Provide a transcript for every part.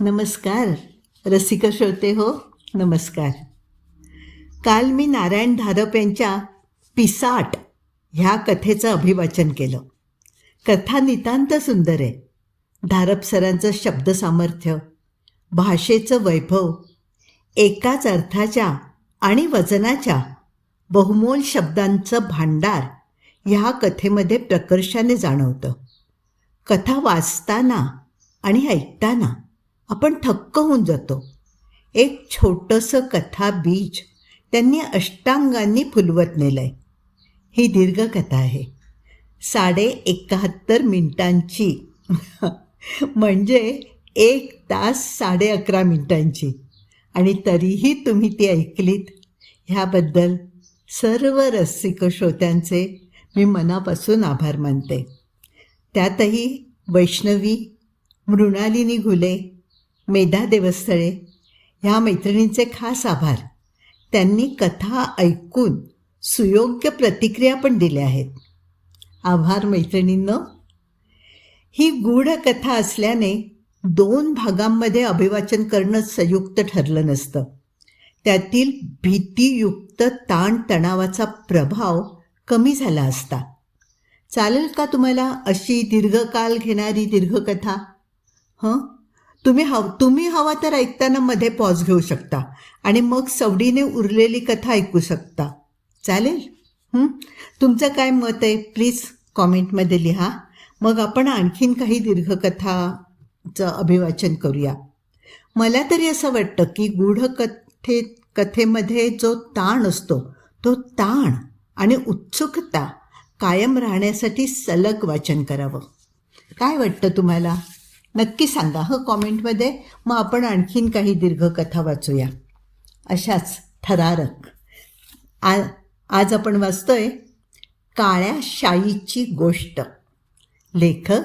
नमस्कार. रसिक श्रोते हो नमस्कार. काल मी नारायण धारप यांच्या पिसाट ह्या कथेचं अभिवाचन केलं. कथा नितांत सुंदर आहे. धारप सरांचं शब्दसामर्थ्य भाषेचं वैभव एकाच अर्थाच्या आणि वजनाच्या बहुमोल शब्दांचं भांडार ह्या कथेमध्ये प्रकर्षाने जाणवतं. कथा वाचताना आणि ऐकताना आपण थक्क होऊन जातो. एक छोटंसं कथा बीज त्यांनी अष्टांगांनी फुलवत नेलं आहे. ही दीर्घकथा आहे. साडे एकाहत्तर मिनिटांची. म्हणजे एक तास साडे अकरा मिनिटांची. आणि तरीही तुम्ही ती ऐकलीत. ह्याबद्दल सर्व रसिक श्रोत्यांचे मी मनापासून आभार मानते. त्यातही वैष्णवी मृणालिनी घुले मेधा देवस्थळे ह्या मैत्रिणींचे खास आभार. त्यांनी कथा ऐकून सुयोग्य प्रतिक्रिया पण दिल्या आहेत. आभार मैत्रिणींनो. ही गूढ कथा असल्याने दोन भागांमध्ये अभिवाचन करणं संयुक्त ठरलं नसतं. त्यातील भीतीयुक्त ताणतणावाचा प्रभाव कमी झाला असता. चालेल का तुम्हाला अशी दीर्घकाल घेणारी दीर्घकथा? हं? तुम्ही हव तुम्ही हवा तर ऐकताना मध्ये पॉज घेऊ शकता. आणि मग सवडीने उरलेली कथा ऐकू शकता. चालेल? तुमचं काय मत आहे? प्लीज कॉमेंटमध्ये लिहा. मग आपण आणखीन काही दीर्घकथाचं अभिवाचन करूया. मला तरी असं वाटतं की गूढ कथे कथेमध्ये जो ताण असतो तो ताण आणि उत्सुकता कायम राहण्यासाठी सलग वाचन करावं. काय वाटतं तुम्हाला? नक्की सांगा हं कॉमेंटमध्ये. मग आपण आणखीन काही दीर्घकथा वाचूया. अशाच थरारक. आ आज आपण वाचतोय काळ्या शाईची गोष्ट. लेखक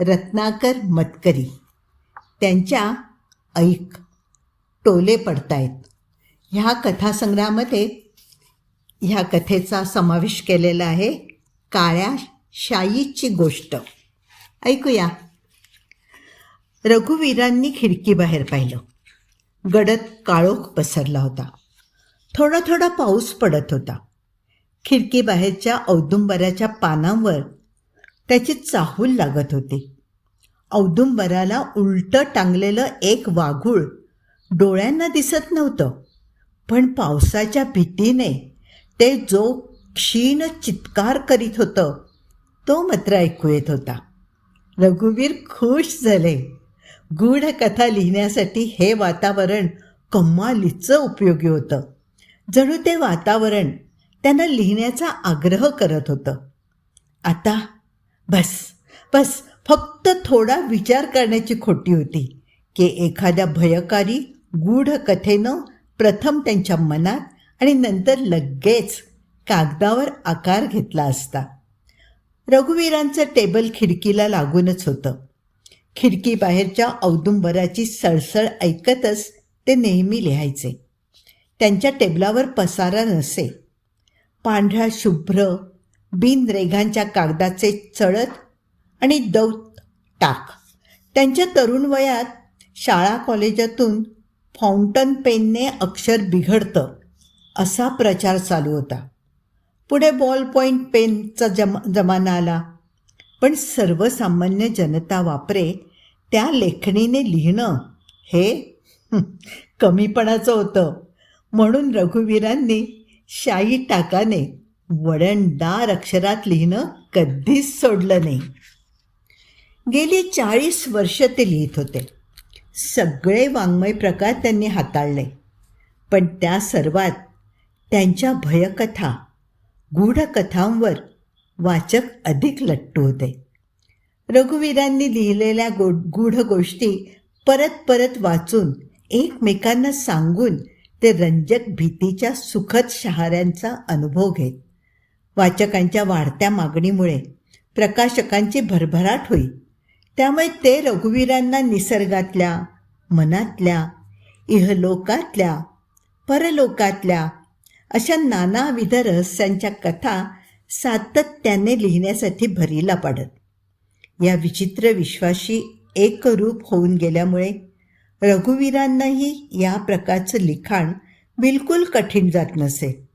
रत्नाकर मतकरी. त्यांच्या ऐक टोले पडतायत. ह्या कथासंग्रहामध्ये ह्या कथेचा समावेश केलेला आहे काळ्या शाईची गोष्ट. ऐकूया. रघुवीरांनी खिडकीबाहेर पाहिलं. गडद काळोख पसरला होता. थोडा थोडा पाऊस पडत होता. खिडकीबाहेरच्या औदुंबराच्या पानांवर त्याची चाहूल लागत होती. औदुंबराला उलटं टांगलेलं एक वाघूळ डोळ्यांना दिसत नव्हतं पण पावसाच्या भीतीने ते जो क्षीण चित्कार करीत होतं तो मात्र ऐकू येत होता. रघुवीर खुश झाले. गूढ कथा लिहिण्यासाठी हे वातावरण कमालीचं उपयोगी होतं. जणू ते वातावरण त्यांना लिहिण्याचा आग्रह करत होतं. आता बस बस फक्त थोडा विचार करण्याची खोटी होती की एखाद्या भयकारी गूढ कथेनं प्रथम त्यांच्या मनात आणि नंतर लगेच कागदावर आकार घेतला असता. रघुवीरांचं टेबल खिडकीला लागूनच होतं. खिडकीबाहेरच्या औदुंबराची सळसळ ऐकतच ते नेहमी लिहायचे. त्यांच्या टेबलावर पसारा नसे. पांढऱ्या शुभ्र बिनरेघांच्या कागदाचे चळत आणि दौत टाक. त्यांच्या तरुण वयात शाळा कॉलेजातून फाउंटन पेनने अक्षर बिघडतं असा प्रचार चालू होता. पुढे बॉल पॉईंट पेनचा जमा जमाना आला. पण सर्वसामान्य जनता वापरे त्या लेखणीने लिहिणं हे कमीपणाचं होतं. म्हणून रघुवीरांनी शाई टाकाने वडणदार अक्षरात लिहिणं कधीच सोडलं नाही. गेली चाळीस वर्ष ते लिहित होते. सगळे वाङ्मय प्रकार त्यांनी हाताळले. पण त्या सर्वात त्यांच्या भयकथा गूढकथांवर वाचक अधिक लट्टू होते. रघुवीरांनी लिहिलेल्या गो गूढ गोष्टी परत परत वाचून एकमेकांना सांगून ते रंजक भीतीच्या सुखद शहाऱ्यांचा अनुभव घेत. वाचकांच्या वाढत्या मागणीमुळे प्रकाशकांची भरभराट होई. त्यामुळे ते रघुवीरांना निसर्गातल्या मनातल्या इहलोकातल्या परलोकातल्या अशा नानाविध रहस्यांच्या कथा सातत्याने लिहिण्यासाठी भरीला पाडत. या विचित्र विश्वाशी एकरूप होऊन गेल्यामुळे रघुवीरांनाही या प्रकारचं लिखाण बिलकुल कठीण जात नसे.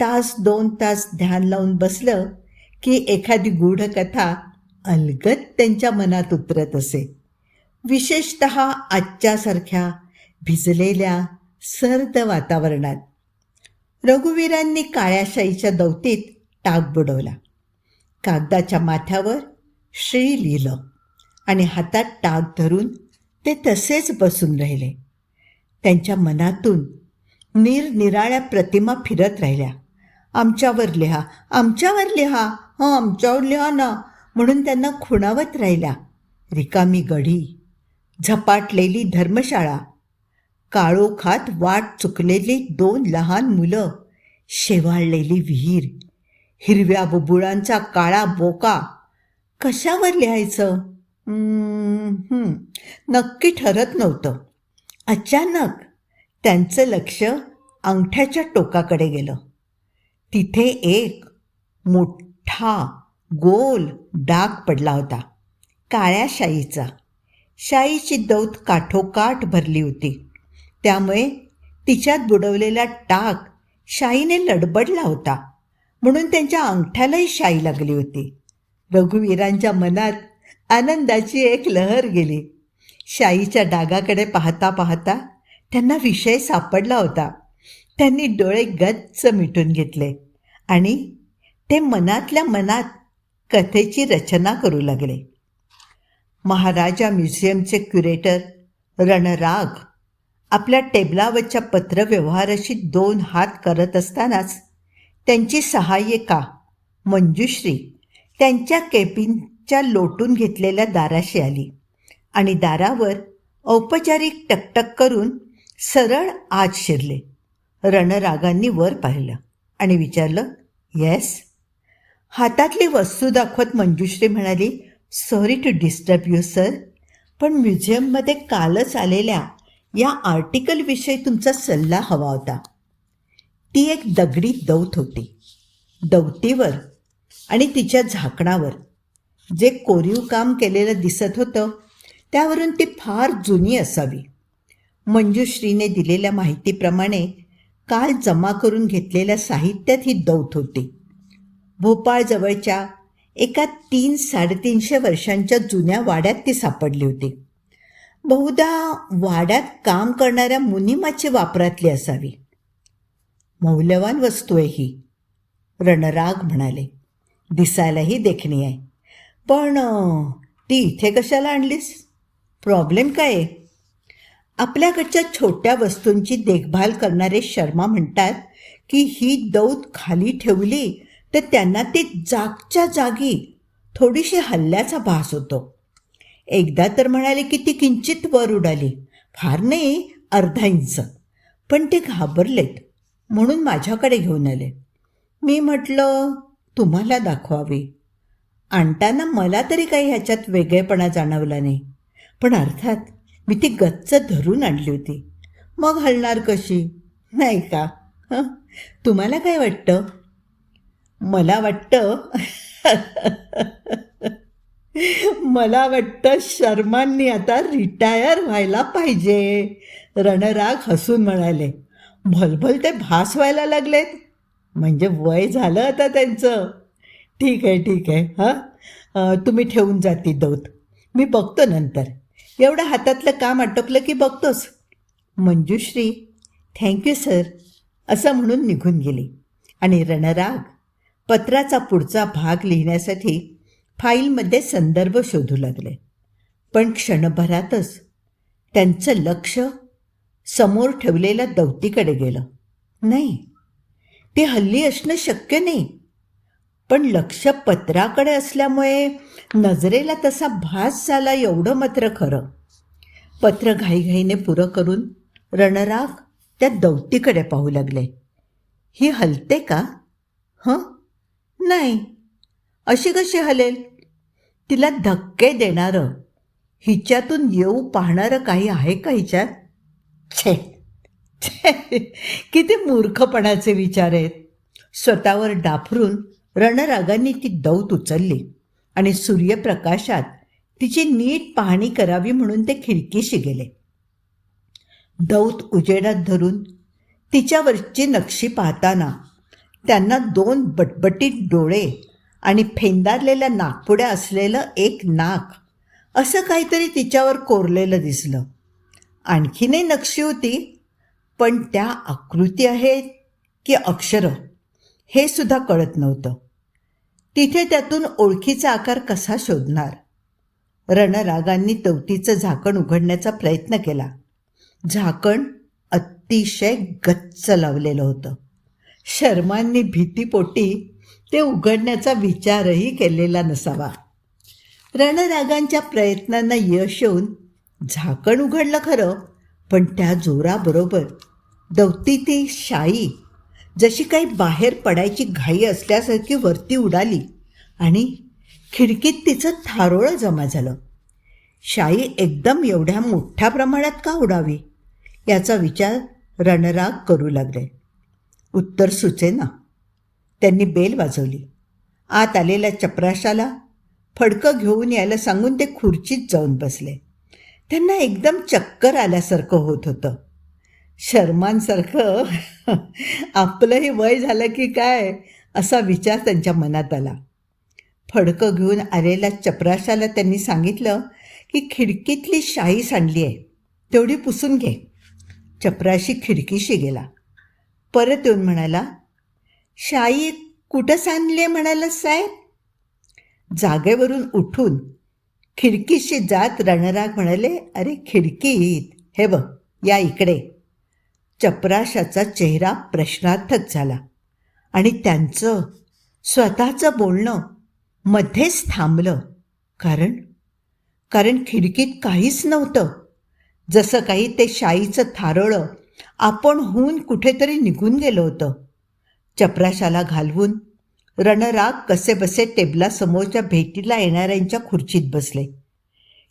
तास दोन तास ध्यान लावून बसलं की एखादी गूढ कथा अलगद त्यांच्या मनात उतरत असे. विशेषत आजच्यासारख्या भिजलेल्या सर्द वातावरणात. रघुवीरांनी काळ्याशाईच्या दौतीत टाक बुडवला. कागदाच्या माथ्यावर श्री लिहिलं. आणि हातात टाक धरून ते तसेच बसून राहिले. त्यांच्या मनातून निरनिराळ्या प्रतिमा फिरत राहिल्या. आमच्यावर लिहा आमच्यावर लिहा हां आमच्यावर लिहा ना म्हणून त्यांना खुणावत राहिल्या. रिकामी गढी झपाटलेली धर्मशाळा काळोखात वाट चुकलेली दोन लहान मुलं शेवाळलेली विहीर हिरव्या बुबुळांचा काळा बोका कशावर लिहायचं? नक्की ठरत नव्हतं. अचानक त्यांचं लक्ष अंगठ्याच्या टोकाकडे गेलं. तिथे एक मोठा गोल डाग पडला होता. काळ्या शाईचा. शाईची दौत काठोकाठ भरली होती. त्यामुळे तिच्यात बुडवलेला टाक शाईने लडबडला होता. म्हणून त्यांच्या अंगठ्यालाही शाई लागली होती. रघुवीरांच्या मनात आनंदाची एक लहर गेली. शाईच्या डागाकडे पाहता पाहता त्यांना विषय सापडला होता. त्यांनी डोळे गच्च मिटून घेतले आणि ते मनातल्या मनात कथेची रचना करू लागले. महाराजा म्युझियमचे क्युरेटर रणराग आपल्या टेबलावरच्या पत्रव्यवहाराशी दोन हात करत असतानाच त्यांची सहाय्यिका मंजुश्री त्यांच्या केबिनच्या लोटून घेतलेल्या दाराशी आली आणि दारावर औपचारिक टकटक करून सरळ आत शिरले. रणरागांनी वर पाहिलं आणि विचारलं येस? हातातली वस्तू दाखवत मंजुश्री म्हणाली sorry to disturb you sir पण म्युझियममध्ये कालच आलेल्या या आर्टिकलविषयी तुमचा सल्ला हवा होता. ती एक दगडी दौत होती. दौतीवर आणि तिच्या झाकणावर. जे कोरीव काम केलेलं दिसत होतं त्यावरून ती फार जुनी असावी. मंजुश्रीने दिलेल्या माहितीप्रमाणे काल जमा करून घेतलेल्या साहित्यात ही दौत होती. भोपाळजवळच्या एका तीन साडेतीनशे वर्षांच्या जुन्या वाड्यात ती सापडली होती. बहुधा वाड्यात काम करणाऱ्या मुनिमाची वापरातली असावी. मौल्यवान वस्तू आहे ही रणराग म्हणाले. दिसायलाही देखणी आहे. पण ती इथे कशाला आणलीस? प्रॉब्लेम काय आहे? आपल्याकडच्या छोट्या वस्तूंची देखभाल करणारे शर्मा म्हणतात की ही दौत खाली ठेवली तर त्यांना ती जागच्या जागी थोडीशी हल्ल्याचा भास होतो. एकदा तर म्हणाले की ती किंचित वर उडाली. फार नाही अर्धा इंच. पण ते घाबरलेत. म्हणून माझ्याकडे घेऊन आले. मी म्हटलं तुम्हाला दाखवावी. आणताना मला तरी काही ह्याच्यात वेगळेपणा जाणवला नाही. पण अर्थात मी ती गच्च धरून आणली होती. मग हलणार कशी? नाही का? हं? तुम्हाला काय वाटतं? मला वाटतं मला वाटतं शर्मांनी आता रिटायर व्हायला पाहिजे. रणराग हसून म्हणाले भलभल ते भास व्हायला लागलेत. म्हणजे वय झालं आता त्यांचं. ठीक आहे ठीक आहे. हां? तुम्ही ठेवून जाती दौत. मी बघतो नंतर. एवढं हातातलं काम आटोपलं की बघतोच. मंजुश्री थँक्यू सर असं म्हणून निघून गेली. आणि रणराग पत्राचा पुढचा भाग लिहिण्यासाठी फाईलमध्ये संदर्भ शोधू लागले. पण क्षणभरातच त्यांचं लक्ष समोर ठेवलेल्या दौतीकडे गेलं. नाही ते हल्ली असणं शक्य नाही. पण लक्ष पत्राकडे असल्यामुळे नजरेला तसा भास झाला एवढं मात्र खरं. पत्र घाईघाईने पुरं करून रणराग त्या दौतीकडे पाहू लागले. ही हलते का? हं? नाही. अशी कशी हलेल? तिला धक्के देणारं. हिच्यातून येऊ पाहणारं काही आहे का हिच्यात? छे छे. किती मूर्खपणाचे विचार आहेत. स्वतःवर डाफरून रणरागांनी ती दौत उचलली आणि सूर्यप्रकाशात तिची नीट पाहणी करावी म्हणून ते खिडकीशी गेले. दौत उजेडात धरून तिच्यावरची नक्षी पाहताना त्यांना दोन बटबटीत डोळे आणि फेंदारलेल्या नागपुड्या असलेलं एक नाक असं काहीतरी तिच्यावर कोरलेलं दिसलं. आणखीनही नक्षी होती पण त्या आकृती आहेत की अक्षरं? हे सुद्धा कळत नव्हतं. तिथे त्यातून ओळखीचा आकार कसा शोधणार? रणरागांनी तवटीचं झाकण उघडण्याचा प्रयत्न केला. झाकण अतिशय गच्च लावलेलं होतं. शर्मांनी भीतीपोटी ते उघडण्याचा विचारही केलेला नसावा. रणरागांच्या प्रयत्नांना यश येऊन झाकण उघडलं खरं पण त्या जोराबरोबर दौती ती शाई जशी काही बाहेर पडायची घाई असल्यासारखी वरती उडाली आणि खिडकीत तिचं थारोळं जमा झालं. शाई एकदम एवढ्या मोठ्या प्रमाणात का उडावी? याचा विचार रणराग करू लागले. उत्तर सुचेना. त्यांनी बेल वाजवली. आत आलेल्या चपराशाला फडकं घेऊन यायला सांगून ते खुर्चीत जाऊन बसले. त्यांना एकदम चक्कर आल्यासारखं होत होतं. शर्मांसारखं आपलंही वय झालं की काय असा विचार त्यांच्या मनात आला. फडकं घेऊन आलेल्या चपराशाला त्यांनी सांगितलं की खिडकीतली शाई सांडली आहे तेवढी पुसून घे. चपराशी खिडकीशी गेला. परत येऊन म्हणाला शाई कुठं सांडली आहे म्हणाला साहेब? जागेवरून उठून खिडकीशी जात रणराग म्हणाले अरे खिडकीत हे बघ या इकडे. चपराशाचा चेहरा प्रश्नार्थक झाला आणि त्यांचं स्वतःचं बोलणं मध्येच थांबलं. कारण कारण खिडकीत काहीच नव्हतं. जसं काही ते शाईचं थारोळं आपण होऊन कुठेतरी निघून गेलो होतं. चपराशाला घालवून रणराग कसेबसे टेबलासमोरच्या भेटीला येणाऱ्यांच्या खुर्चीत बसले.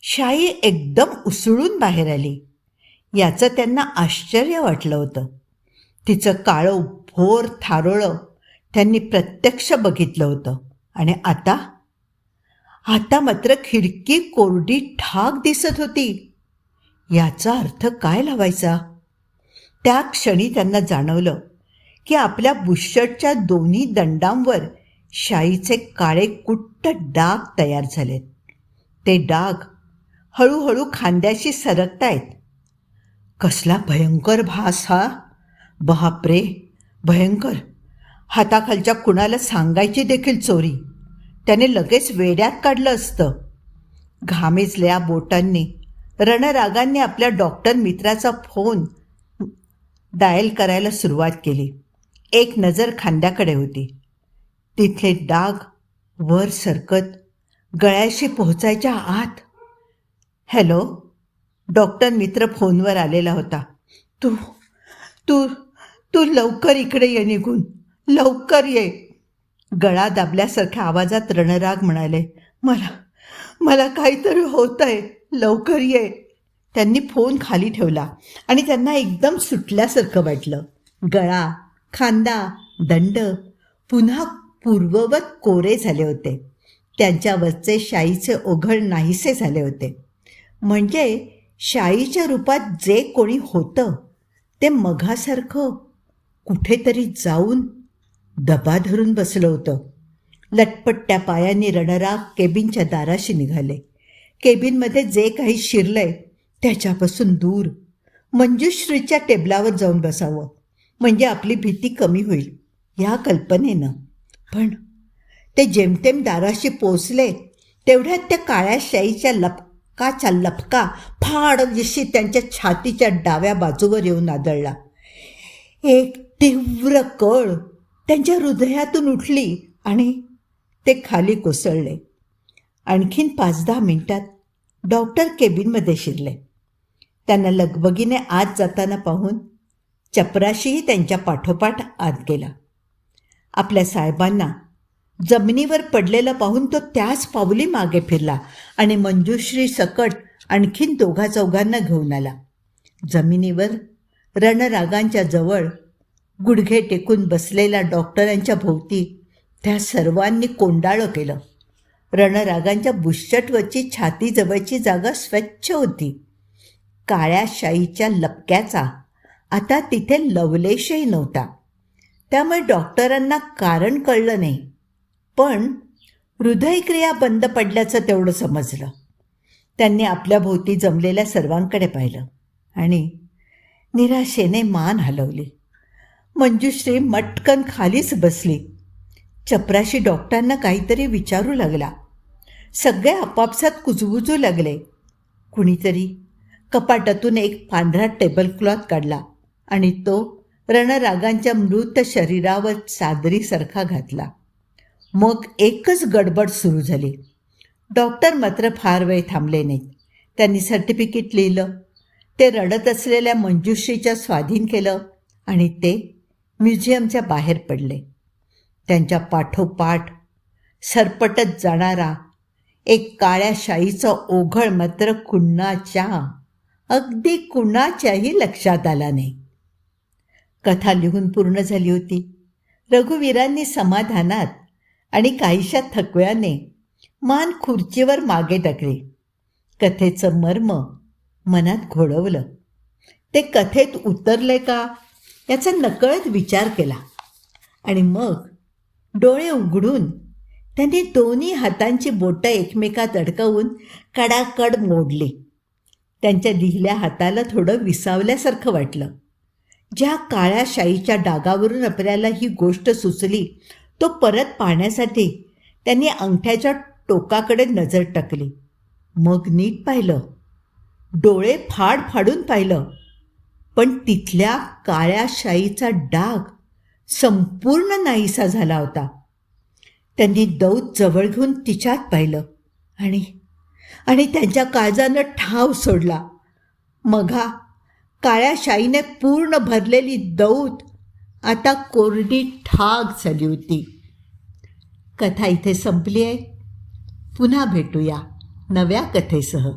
शाई एकदम उसळून बाहेर आली. याचं त्यांना आश्चर्य वाटलं होतं. तिचं काळं भोर थारोळं त्यांनी प्रत्यक्ष बघितलं होतं. आणि आता? आता मात्र खिडकी कोरडी ठाक दिसत होती. याचा अर्थ काय लावायचा? त्या क्षणी त्यांना जाणवलं की आपल्या बुशर्टच्या दोन्ही दंडांवर शाईचे काळे कुट्ट डाग तयार झालेत. ते डाग हळूहळू खांद्याशी सरकतायत. कसला भयंकर भास हा? बापरे भयंकर. हाताखालच्या कुणाला सांगायची देखील चोरी? त्याने लगेच वेड्यात काढलं असतं. घामेजल्या बोटांनी रणरागांनी आपल्या डॉक्टर मित्राचा फोन डायल करायला सुरुवात केली. एक नजर खांद्याकडे होती. तिथले डाग वर सरकत गळ्याशी पोहोचायच्या आत हॅलो डॉक्टर मित्र फोनवर आलेला होता. तू तू तू लवकर इकडे ये निघून. लवकर ये. गळा दाबल्यासारख्या आवाजात रणराग म्हणाले मला मला काहीतरी होत आहे लवकर ये. त्यांनी फोन खाली ठेवला आणि त्यांना एकदम सुटल्यासारखं वाटलं. गळा खांदा दंड पुन्हा पूर्ववत कोरे झाले होते. त्यांच्यावरचे शाईचे ओघळ नाहीसे झाले होते. म्हणजे शाईच्या रूपात जे कोणी होतं ते मघासारखं कुठेतरी जाऊन दबा धरून बसलं होतं. लटपट्ट्या पायांनी रणराग केबिनच्या दाराशी निघाले. केबिनमध्ये जे काही शिरलंय त्याच्यापासून दूर. मंजुश्रीच्या टेबलावर जाऊन बसावं. म्हणजे आपली भीती कमी होईल या कल्पनेनं. पण ते जेमतेम दाराशी पोचले तेवढ्यात त्या काळ्या शाईच्या लप काचा लपका फाड दिशी त्यांच्या छातीच्या डाव्या बाजूवर येऊन आदळला एक तीव्र कळ त्यांच्या हृदयातून उठली आणि ते खाली कोसळले. आणखीन पाच दहा मिनिटात डॉक्टर केबिनमध्ये शिरले. त्यांना लगबगीने आत जाताना पाहून चपराशीही त्यांच्या पाठोपाठ आत गेला. आपल्या साहेबांना जमिनीवर पडलेलं पाहून तो त्याच पाऊली मागे फिरला आणि मंजुश्री सकट आणखीन दोघा चौघांना घेऊन आला. जमिनीवर रणरागांच्या जवळ गुडघे टेकून बसलेल्या डॉक्टरांच्या भोवती त्या सर्वांनी कोंडाळं केलं. रणरागांच्या बुश्चटवरची छातीजवळची जागा स्वच्छ होती. काळ्या शाईच्या लपक्याचा आता तिथे लवलेशही नव्हता. त्यामुळे डॉक्टरांना कारण कळलं नाही. पण हृदयक्रिया बंद पडल्याचं तेवढं समजलं. त्यांनी आपल्या भोवती जमलेल्या सर्वांकडे पाहिलं आणि निराशेने मान हलवली. मंजुश्री मटकन खालीच बसली. चपराशी डॉक्टरांना काहीतरी विचारू लागला. सगळे आपापसात कुजबुजू लागले. कुणीतरी कपाटातून एक पांढरा टेबल क्लॉथ काढला आणि तो रणरागांच्या मृत शरीरावर चादरीसारखा घातला. मग एकच गडबड सुरू झाली. डॉक्टर मात्र फार वेळ थांबले नाहीत. त्यांनी सर्टिफिकेट लिहिलं. ते रडत असलेल्या मंजुश्रीच्या स्वाधीन केलं आणि ते म्युझियमच्या बाहेर पडले. त्यांच्या पाठोपाठ सरपटत जाणारा एक काळ्या शाईचा ओघळ मात्र कुणाच्या अगदी कुणाच्याही लक्षात आला नाही. कथा लिहून पूर्ण झाली होती. रघुवीरांनी समाधानात आणि काहीशा थकव्याने मान खुर्चीवर मागे टाकली कथेचं मर्म मनात घोळवलं. ते कथेत उतरले का? याचा नकळत विचार केला. आणि मग डोळे उघडून त्यांनी दोन्ही हातांची बोटं एकमेकात अडकवून कडाकड मोडली. त्यांच्या लिहिल्या हाताला थोडं विसावल्यासारखं वाटलं. ज्या काळ्या शाईच्या डागावरून आपल्याला ही गोष्ट सुचली तो परत पाहण्यासाठी त्यांनी अंगठ्याच्या टोकाकडे नजर टाकली. मग नीट पाहिलं. डोळे फाड फाडून पाहिलं. पण तिथल्या काळ्या शाईचा डाग संपूर्ण नाहीसा झाला होता. त्यांनी दौत जवळ घेऊन तिच्यात पाहिलं आणि आणि त्यांच्या काळजानं ठाव सोडला. मघा काळ्या शाईने पूर्ण भरलेली दौत आता कोरडी ठाक झाली होती. कथा इथे संपली आहे. पुन्हा भेटूया नव्या कथेसह.